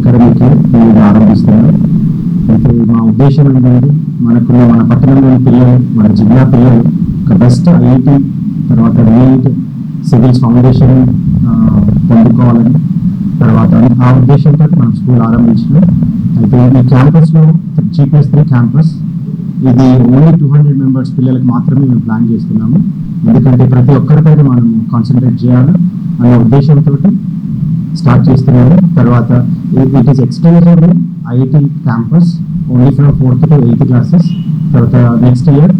Academic year నేను అయితే మా ఉద్దేశం ఏంటంటే మనకు మన పట్టణంలోని పిల్లలు మన జిల్లా పిల్లలు ఒక బెస్ట్ ఐఐటి తర్వాత నీట్ సివిల్స్ ఫౌండేషన్ పొందుకోవాలని తర్వాత ఆ ఉద్దేశంతో మనం స్కూల్ ఆరంభించినాం అయితే ఈ క్యాంపస్లో జీపీఎస్ త్రీ క్యాంపస్ ఇది ఓన్లీ టూ హండ్రెడ్ మెంబర్స్ పిల్లలకు మాత్రమే మేము ప్లాన్ చేస్తున్నాము. ఎందుకంటే ప్రతి ఒక్కరిపైన మనం కాన్సన్ట్రేట్ చేయాలి అనే ఉద్దేశంతో స్టార్ట్ చేస్తున్నాము తర్వాత it is exclusive IIT campus only from fourth to eighth classes తర్వాత next year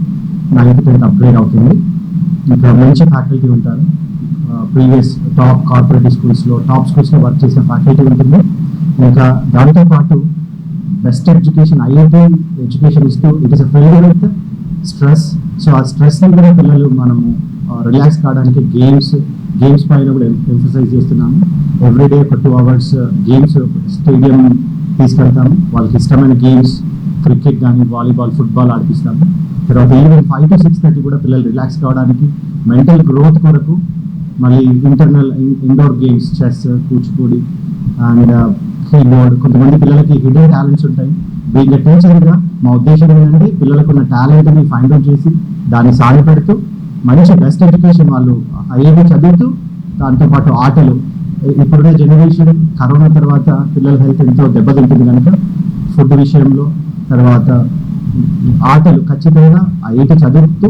ninth tenth upgrade అవుతుంది. ఇంకా మంచి ఫ్యాకల్టీ ఉంటారు. ప్రీవియస్ టాప్ కార్పొరేటివ్ స్కూల్స్లో టాప్ స్కూల్స్లో వర్క్ చేసిన ఫ్యాకల్టీ ఉంటుంది. ఇంకా దాంతోపాటు బెస్ట్ ఎడ్యుకేషన్ ఐఐటి ఎడ్యుకేషన్ ఇస్తూ it is failure with stress so ఆ స్ట్రెస్ని కూడా పిల్లలు మనము రిలాక్స్ కావడానికి గేమ్స్ గేమ్స్ పైన కూడా ఎంఫసైజ్ చేస్తున్నాము. ఎవ్రీడే ఒక టూ అవర్స్ గేమ్స్ స్టేడియం తీసుకెళ్తాము. వాళ్ళకి ఇష్టమైన గేమ్స్ క్రికెట్ కానీ వాలీబాల్ ఫుట్బాల్ ఆడిపిస్తాము. తర్వాత even five to six thirty కూడా పిల్లలు రిలాక్స్ కావడానికి మెంటల్ గ్రోత్ కొరకు మళ్ళీ internal indoor games chess Kuchipudi and keyboard uh, కొంతమంది పిల్లలకి హిడెన్ టాలెంట్స్ ఉంటాయి. బీయింగ్ టీచర్గా మా ఉద్దేశం ఏంటంటే పిల్లలకు ఉన్న టాలెంట్ని ఫైండ్ అవుట్ చేసి దాన్ని సాగిపెడుతూ మంచి బెస్ట్ ఎడ్యుకేషన్ వాళ్ళు ఐఐటి చదువుతూ దాంతోపాటు ఆటలు. ఇప్పుడున్న జనరేషన్ కరోనా తర్వాత పిల్లల హెల్త్ ఎంతో దెబ్బతింటుంది కనుక ఫుడ్ విషయంలో తర్వాత ఆటలు ఖచ్చితంగా ఐఐటి చదువుతూ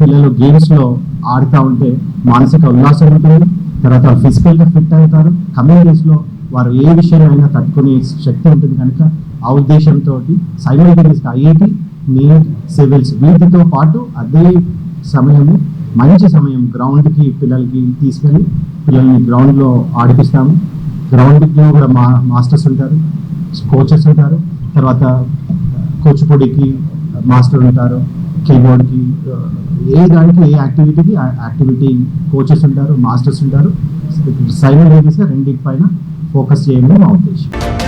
పిల్లలు గేమ్స్లో ఆడుతూ ఉంటే మానసిక ఉల్లాసం ఉంటుంది. తర్వాత ఫిజికల్గా ఫిట్ అవుతారు. కమింగ్ వారు ఏ విషయమైనా తట్టుకునే శక్తి ఉంటుంది కనుక ఆ ఉద్దేశంతో సైమల్టేనియస్గా ఐఐటి నీట్ సివిల్స్ వీటితో పాటు అదే సమయము మంచి సమయం గ్రౌండ్కి పిల్లలకి తీసుకెళ్ళి పిల్లల్ని గ్రౌండ్లో ఆడిపిస్తాము. గ్రౌండ్కి కూడా మా మాస్టర్స్ ఉంటారు కోచెస్ ఉంటారు. తర్వాత uh, కూచిపూడికి మాస్టర్ ఉంటారు కీబోర్డ్కి uh, ఏ దానికి ఏ యాక్టివిటీకి యాక్టివిటీ కోచెస్ ఉంటారు మాస్టర్స్ ఉంటారు. సైమల్టేనియస్గా రెండింటి పైన ఫోకస్ చేయడం మా ఉద్దేశం.